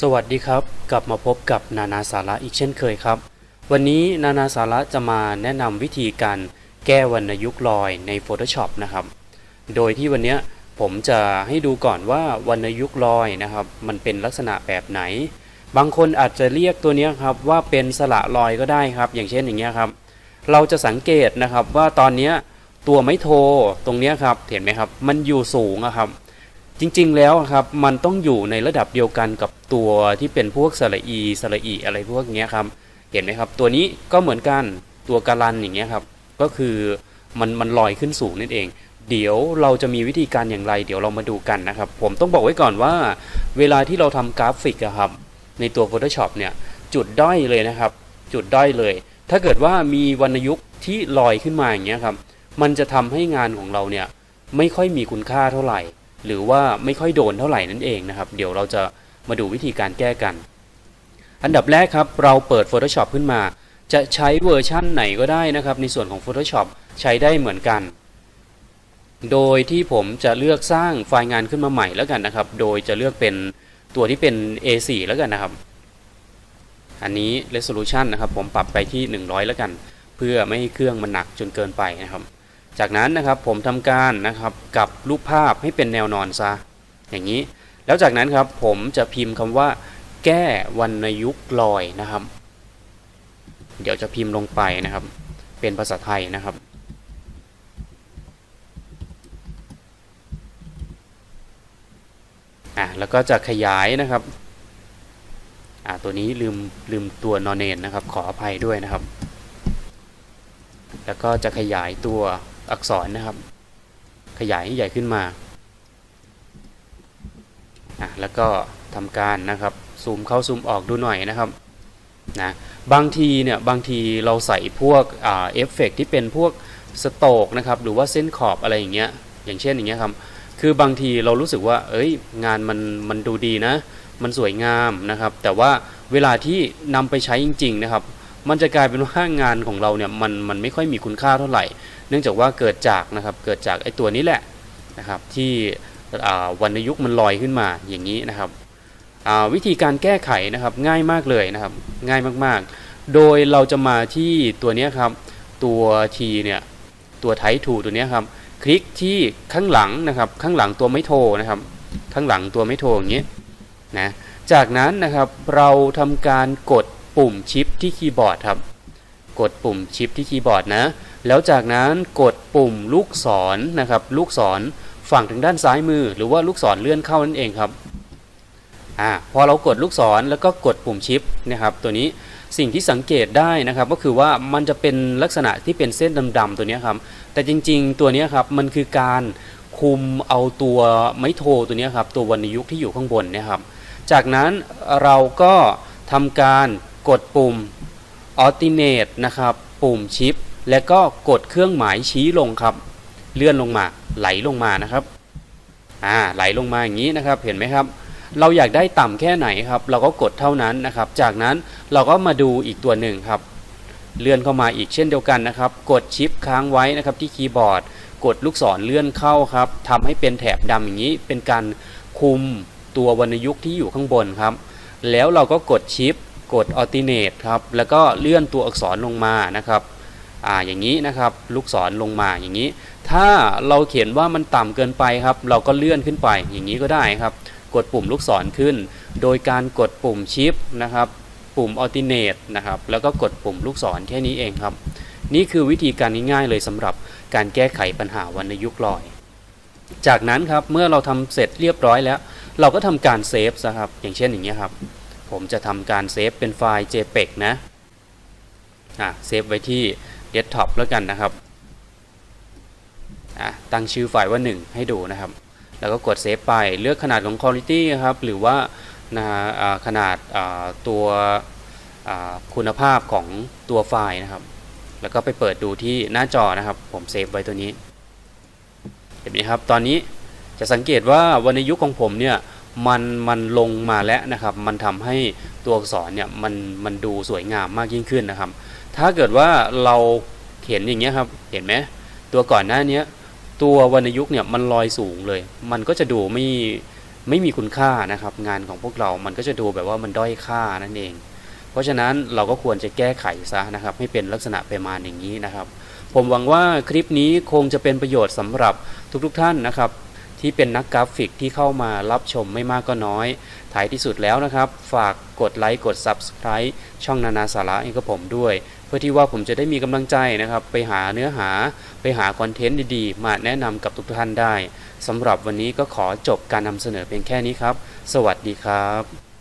สวัสดีครับ กลับมาพบกับนานาสาระอีกเช่นเคยครับ วันนี้นานาสาระจะมาแนะนำวิธีการแก้วรรณยุกต์รอยใน Photoshop นะครับ โดยที่วันนี้ผมจะให้ดูก่อนว่าวรรณยุกต์รอยนะครับ มันเป็นลักษณะแบบไหน บางคนอาจจะเรียกตัวนี้ครับว่าเป็นสละรอยก็ได้ครับ อย่างเช่นอย่างเงี้ยครับ เราจะสังเกตนะครับว่าตอนนี้ตัวไม้โทตรงนี้ครับเห็นไหมครับ มันอยู่สูงอะครับ จริงๆแล้วครับมันต้องอยู่ในระดับเดียวกันกับตัวที่เป็นพวกสระอีสระอีอะไรพวกเนี้ยครับเห็นไหมครับ ตัวนี้ก็เหมือนกันตัวการันอย่างเงี้ยครับ ก็คือมันมันลอยขึ้นสูงนั่นเอง เดี๋ยวเราจะมีวิธีการอย่างไร เดี๋ยวเรามาดูกันนะครับ ผมต้องบอกไว้ก่อนว่า เวลาที่เราทำกราฟิกอะครับ ในตัว Photoshop เนี่ยจุดด้อยเลยนะครับ จุดด้อยเลย ถ้าเกิดว่ามีวรรณยุกต์ที่ลอยขึ้นมาอย่างเงี้ยครับ มันจะทำให้งานของเราเนี่ยไม่ค่อยมีคุณค่าเท่าไหร่ หรือว่าไม่ค่อยโดนเท่าไหร่นั่นเองนะครับ เดี๋ยวเราจะมาดูวิธีการแก้กัน อันดับแรกครับ เราเปิด Photoshop ขึ้นมา จะใช้เวอร์ชั่นไหนก็ได้นะครับ ในส่วนของ Photoshop ใช้ได้เหมือนกัน โดยที่ผมจะเลือกสร้างไฟล์งานขึ้นมาใหม่แล้วกันนะครับ โดยจะเลือกเป็นตัวที่เป็น A4 แล้วกันนะครับ อันนี้ resolution นะครับ ผมปรับไปที่ 100 แล้วกัน เพื่อไม่ให้เครื่องมันหนักจนเกินไปนะครับ จากนั้นนะครับผมทำการนะครับกลับรูปภาพให้เป็นแนวนอนซะอย่างนี้ แล้วจากนั้นครับผมจะพิมพ์คำว่า แก้วรรณยุกลอยนะครับ เดี๋ยวจะพิมพ์ลงไปนะครับ เป็นภาษาไทยนะครับอะแล้วก็จะขยายนะครับอะตัวนี้ลืมลืมตัวนอนเนนนะครับ ขออภัยด้วยนะครับ แล้วก็จะขยายตัว อักษรนะครับ ขยายให้ใหญ่ขึ้นมาอะแล้วก็ทำการนะครับซูมเข้าซูมออกดูหน่อยนะครับนะบางทีเนี่ยบางทีเราใส่พวกอเอฟเฟกที่เป็นพวกสโตกนะครับหรือว่าเส้นขอบอะไรอย่างเงี้ยอย่างเช่นอย่างเงี้ยครับคือบางทีเรารู้สึกว่า เอ้ย งานมันมันดูดีนะ มันสวยงามนะครับ แต่ว่าเวลาที่นำไปใช้จริง ๆ นะครับ มันจะกลายเป็นว่างานของเราเนี่ยมันมันไม่ค่อยมีคุณค่าเท่าไหร่ เนื่องจากว่าเกิดจากนะครับเกิดจากไอ้ตัวนี้แหละนะครับที่อ่าวรรณยุกต์มันลอยขึ้นมาอย่างนี้นะครับอ่าวิธีการแก้ไขนะครับง่ายมากเลยนะครับง่ายมากๆ โดยเราจะมาที่ตัวเนี้ยครับตัว T เนี่ยตัวไททูตัวเนี้ยครับคลิกที่ข้างหลังนะครับข้างหลังตัวไม่โทรนะครับข้างหลังตัวไม่โทรอย่างนี้นะจากนั้นนะครับเราทำการกด ปุ่มชิปที่คีย์บอร์ดครับ กดปุ่มชิปที่คีย์บอร์ดนะ แล้วจากนั้นกดปุ่มลูกศรนะครับ ลูกศรฝั่งทางด้านซ้ายมือ หรือว่าลูกศรเลื่อนเข้านั่นเองครับอ่าพอเรากดลูกศรแล้วก็กดปุ่มชิปนะครับ ตัวนี้สิ่งที่สังเกตได้นะครับ ก็คือว่ามันจะเป็นลักษณะที่เป็นเส้นดำๆตัวนี้ครับ แต่จริงๆ ตัวนี้ครับมันคือการคุมเอาตัวไม้โทตัวนี้ครับตัววรรณยุกที่อยู่ข้างบนเนี่ยครับ จากนั้นเราก็ทำการ กดปุ่ม alternate นะครับ ปุ่มชิป และก็กดเครื่องหมายชี้ลงครับ เลื่อนลงมาไหลลงมานะครับอ่าไหลลงมาอย่างนี้นะครับ เห็นไหมครับ เราอยากได้ต่ำแค่ไหนครับ เราก็กดเท่านั้นนะครับ จากนั้นเราก็มาดูอีกตัวหนึ่งครับ เลื่อนเข้ามาอีกเช่นเดียวกันนะครับ กดชิปค้างไว้นะครับที่คีย์บอร์ด กดลูกศรเลื่อนเข้าครับทำให้เป็นแถบดำอย่างนี้ เป็นการคุมตัววรรณยุกต์ที่อยู่ข้างบนครับ แล้วเราก็กดชิป กด alternate ครับ แล้วก็เลื่อนตัวอักษรลงมานะครับอ่าอย่างนี้นะครับ ลูกศรลงมาอย่างนี้ ถ้าเราเขียนว่ามันต่ำเกินไปครับ เราก็เลื่อนขึ้นไปอย่างนี้ก็ได้ครับ กดปุ่มลูกศรขึ้น โดยการกดปุ่มชิปนะครับ ปุ่ม alternate นะครับ แล้วก็กดปุ่มลูกศรแค่นี้เองครับ นี่คือวิธีการง่ายๆเลยสำหรับการแก้ไขปัญหาวรรณยุกต์ลอย จากนั้นครับ เมื่อเราทำเสร็จเรียบร้อยแล้ว เราก็ทำการเซฟนะครับ อย่างเช่นอย่างนี้ครับ ผมจะทำการเซฟเป็นไฟล์ JPEG นะอะเซฟไว้ที่เดสก์ท็อปแล้วกันนะครับอะตั้งชื่อไฟล์ว่า 1 ให้ดูนะครับ แล้วก็กดเซฟไปเลือกขนาดของ Quality ครับ หรือว่านะฮะอ่าขนาดาตัวคุณภาพของตัวไฟล์นะครับ แล้วก็ไปเปิดดูที่หน้าจอนะครับ ผมเซฟไว้ตัวนี้ เห็นไหมครับ ตอนนี้จะสังเกตว่าวรรณยุกต์ของผมเนี่ย มันมันลงมาแล้วนะครับ มันทำให้ตัวอักษรเนี่ยมันมันดูสวยงามมากยิ่งขึ้นนะครับ ถ้าเกิดว่าเราเห็นอย่างเงี้ยครับ เห็นไหมตัวก่อนหน้านี้ตัววรรณยุกต์เนี่ยมันลอยสูงเลย มันก็จะดูไม่ไม่มีคุณค่านะครับ งานของพวกเรา มันก็จะดูแบบว่ามันด้อยค่านั่นเอง เพราะฉะนั้นเราก็ควรจะแก้ไขซะนะครับ ให้เป็นลักษณะประมาณอย่างนี้นะครับ ผมหวังว่าคลิปนี้คงจะเป็นประโยชน์สำหรับทุกๆท่านนะครับ ที่เป็นนักกราฟิกที่เข้ามารับชมไม่มากก็น้อย ท้ายที่สุดแล้วนะครับ ฝากกดไลค์กด Subscribe ช่องนานาสาระให้กับผมด้วย เพื่อที่ว่าผมจะได้มีกำลังใจนะครับ ไปหาเนื้อหาไปหาคอนเทนต์ดีๆ มาแนะนำกับทุกท่านได้สำหรับวันนี้ก็ขอจบการนำเสนอเพียงแค่นี้ครับ สวัสดีครับ